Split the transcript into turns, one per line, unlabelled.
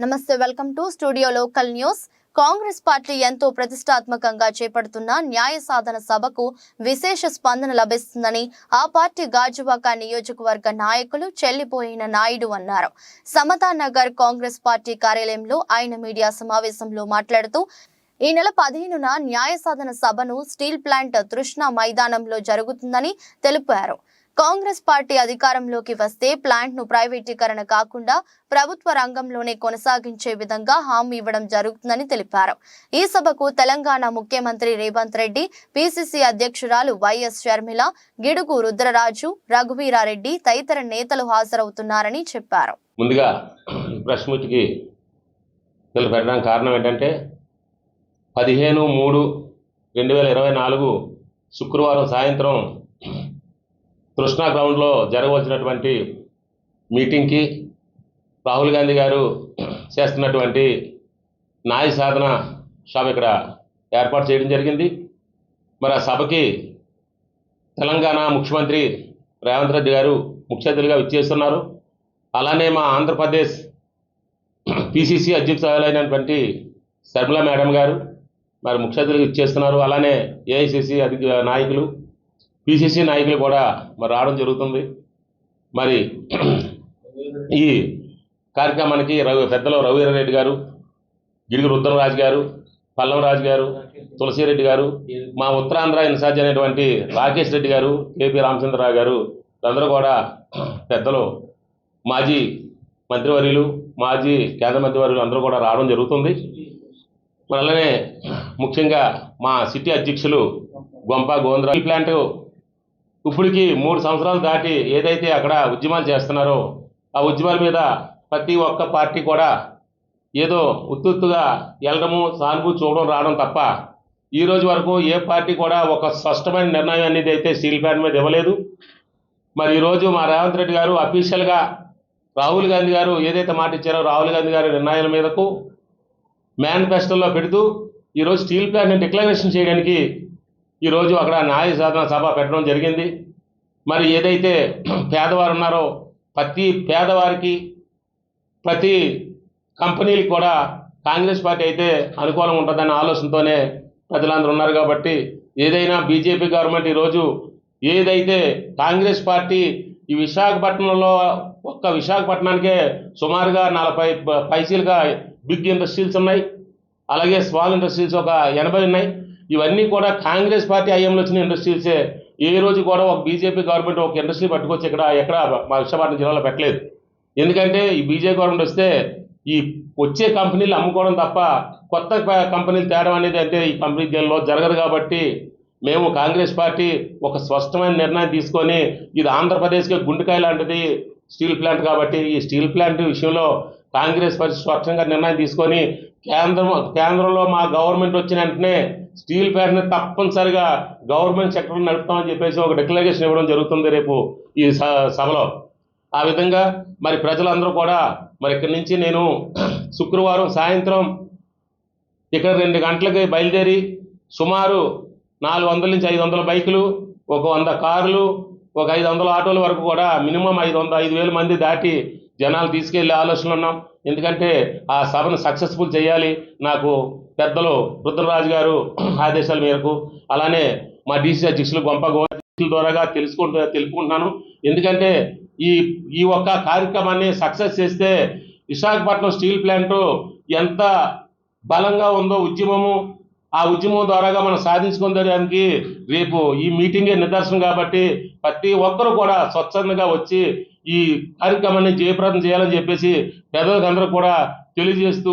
నమస్తే welcome to studio local news. Congress party ఎంతో ప్రతిష్టాత్మకంగా చేపడుతున్న న్యాయ సాధన సభకు విశేష స్పందన లభిస్తుందని ఆ పార్టీ గాజువాక నియోజకవర్గ నాయకులు చెల్లిపోయిన నాయుడు అన్నారు. సమతా నగర్ కాంగ్రెస్ పార్టీ కార్యాలయంలో ఆయన మీడియా సమావేశంలో మాట్లాడుతూ ఈ నెల పదిహేనున న్యాయ సాధన సభను స్టీల్ ప్లాంట్ తృష్ణ మైదానంలో జరుగుతుందని తెలిపారు. కాంగ్రెస్ పార్టీ అధికారంలోకి వస్తే ప్లాంట్ను ప్రైవేటీకరణ కాకుండా ప్రభుత్వ రంగంలోనే కొనసాగించే విధంగా హామీ ఇవ్వడం జరుగుతుందని తెలిపారు. ఈ సభకు తెలంగాణ ముఖ్యమంత్రి రేవంత్ రెడ్డి పిసిసి అధ్యక్షురాలు వైఎస్ షర్మిల గిడుగు రుద్రరాజు రఘువీరారెడ్డి తదితర నేతలు హాజరవుతున్నారని చెప్పారు.
ముందుగా ప్రెస్ మీట్కి పెట్టడానికి కారణం ఏంటంటే పదిహేను మూడు రెండు వేల ఇరవై నాలుగు శుక్రవారం సాయంత్రం కృష్ణా గ్రౌండ్లో జరగవలసినటువంటి మీటింగ్కి రాహుల్ గాంధీ గారు చేస్తున్నటువంటి న్యాయ సాధన సభ ఇక్కడ ఏర్పాటు చేయడం జరిగింది. మరి ఆ సభకి తెలంగాణ ముఖ్యమంత్రి రేవంత్ రెడ్డి గారు ముఖ్య అతిథిగా విచ్చేస్తున్నారు. అలానే మా ఆంధ్రప్రదేశ్ పిసిసి అధ్యక్షురాలైనటువంటి శర్మిల మేడం గారు మరి ముఖ్య అతిథులుగా ఇచ్చేస్తున్నారు అలానే ఏఐసిసి అధిక నాయకులు పిసిసి నాయకులు కూడా మరి రావడం జరుగుతుంది. మరి ఈ కార్యక్రమానికి రవి పెద్దలు రఘువీరారెడ్డి గారు గిడుగు రుద్రరాజు గారు పల్లంరాజు గారు తులసిరెడ్డి గారు మా ఉత్తరాంధ్ర ఇన్ఛార్జ్ అనేటువంటి రాకేష్ రెడ్డి గారు కేపీ రామచంద్రరావు గారు అందరూ కూడా పెద్దలు మాజీ మంత్రివర్యులు మాజీ కేంద్ర మంత్రివర్యులు అందరూ కూడా రావడం జరుగుతుంది. మరి అలానే ముఖ్యంగా మా సిటీ అధ్యక్షులు గొంప గోంద్ర ఈ ప్లాంట్ ఇప్పటికి మూడు సంవత్సరాలు దాటి ఏదైతే అక్కడ ఉద్యమాలు చేస్తున్నారో ఆ ఉద్యమాల మీద ప్రతి ఒక్క పార్టీ కూడా ఏదో ఉత్తుత్తుగా వెళ్ళడము సానుభూతి చూడడం రావడం తప్ప ఈ రోజు వరకు ఏ పార్టీ కూడా ఒక స్పష్టమైన నిర్ణయం అనేది అయితే స్టీల్ ప్లాంట్ మీద ఇవ్వలేదు. మరి ఈరోజు మా రేవంత్ రెడ్డి గారు అఫీషియల్గా రాహుల్ గాంధీ గారు ఏదైతే మాట ఇచ్చారో రాహుల్ గాంధీ గారి నిర్ణయాల మీదకు మేనిఫెస్టోలో పెడుతూ ఈరోజు స్టీల్ ప్లాంట్ని డిక్లరేషన్ చేయడానికి ఈరోజు అక్కడ న్యాయ సాధన సభ పెట్టడం జరిగింది. మరి ఏదైతే పేదవారు ఉన్నారో ప్రతి పేదవారికి ప్రతి కంపెనీలకు కూడా కాంగ్రెస్ పార్టీ అయితే అనుకూలం ఉంటుందన్న ఆలోచనతోనే ప్రజలందరూ ఉన్నారు కాబట్టి ఏదైనా బీజేపీ గవర్నమెంట్ ఈరోజు ఏదైతే కాంగ్రెస్ పార్టీ ఈ విశాఖపట్నంలో ఒక్క విశాఖపట్నానికే సుమారుగా నలభై పైసీలుగా పైసలుగా బిగ్ ఇండస్ట్రీస్ ఉన్నాయి. అలాగే స్మాల్ ఇండస్ట్రీస్ ఒక ఎనభై ఉన్నాయి. ఇవన్నీ కూడా కాంగ్రెస్ పార్టీ ఐఎంలో వచ్చిన ఇండస్ట్రీసే. ఏ రోజు కూడా ఒక బీజేపీ గవర్నమెంట్ ఒక ఇండస్ట్రీ పట్టుకొచ్చి ఇక్కడ ఎక్కడ మా విశాఖపట్నం జిల్లాలో పెట్టలేదు. ఎందుకంటే ఈ బీజేపీ గవర్నమెంట్ వస్తే ఈ వచ్చే కంపెనీలు అమ్ముకోవడం తప్ప కొత్త కంపెనీలు తేడం అనేది అంటే ఈ కంపెనీ జిల్లాలో జరగదు కాబట్టి మేము కాంగ్రెస్ పార్టీ ఒక స్పష్టమైన నిర్ణయం తీసుకొని ఇది ఆంధ్రప్రదేశ్కి గుండెకాయ లాంటిది స్టీల్ ప్లాంట్ కాబట్టి ఈ స్టీల్ ప్లాంట్ విషయంలో కాంగ్రెస్ పార్టీ స్పష్టంగా నిర్ణయం తీసుకొని కేంద్రం కేంద్రంలో మా గవర్నమెంట్ వచ్చిన వెంటనే స్టీల్ ప్లాంట్ని తప్పనిసరిగా గవర్నమెంట్ సెక్టర్ నడుపుతామని చెప్పేసి ఒక డిక్లరేషన్ ఇవ్వడం జరుగుతుంది రేపు ఈ స- సభలో. ఆ విధంగా మరి ప్రజలందరూ కూడా మరి ఇక్కడి నుంచి నేను శుక్రవారం సాయంత్రం ఇక్కడ రెండు గంటలకి బయలుదేరి సుమారు నాలుగు వందల నుంచి ఐదు వందల బైకులు ఒక వంద కార్లు ఒక ఐదు వందల ఆటోల వరకు కూడా మినిమం ఐదు వందల ఐదు వేల మంది దాటి జనాలు తీసుకెళ్ళే ఆలోచనలు ఉన్నాం ఎందుకంటే ఆ సభను సక్సెస్ఫుల్ చేయాలి. నాకు పెద్దలు రుద్రరాజు గారు ఆదేశాల మేరకు అలానే మా డీసీ అధ్యక్షులు గొంప గోవాధ్యక్షుల ద్వారాగా తెలుసుకుంటూ తెలుపుకుంటున్నాను. ఎందుకంటే ఈ ఈ ఒక్క కార్యక్రమాన్ని సక్సెస్ చేస్తే విశాఖపట్నం స్టీల్ ప్లాంట్ ఎంత బలంగా ఉందో ఉద్యమము ఆ ఉద్యమం ద్వారాగా మనం సాధించుకుందడానికి రేపు ఈ మీటింగే నిదర్శనం కాబట్టి ప్రతి ఒక్కరూ కూడా స్వచ్ఛందంగా వచ్చి ఈ కార్యక్రమాన్ని జయప్రదం చేయాలని చెప్పేసి పెద్దలందరూ కూడా తెలియజేస్తూ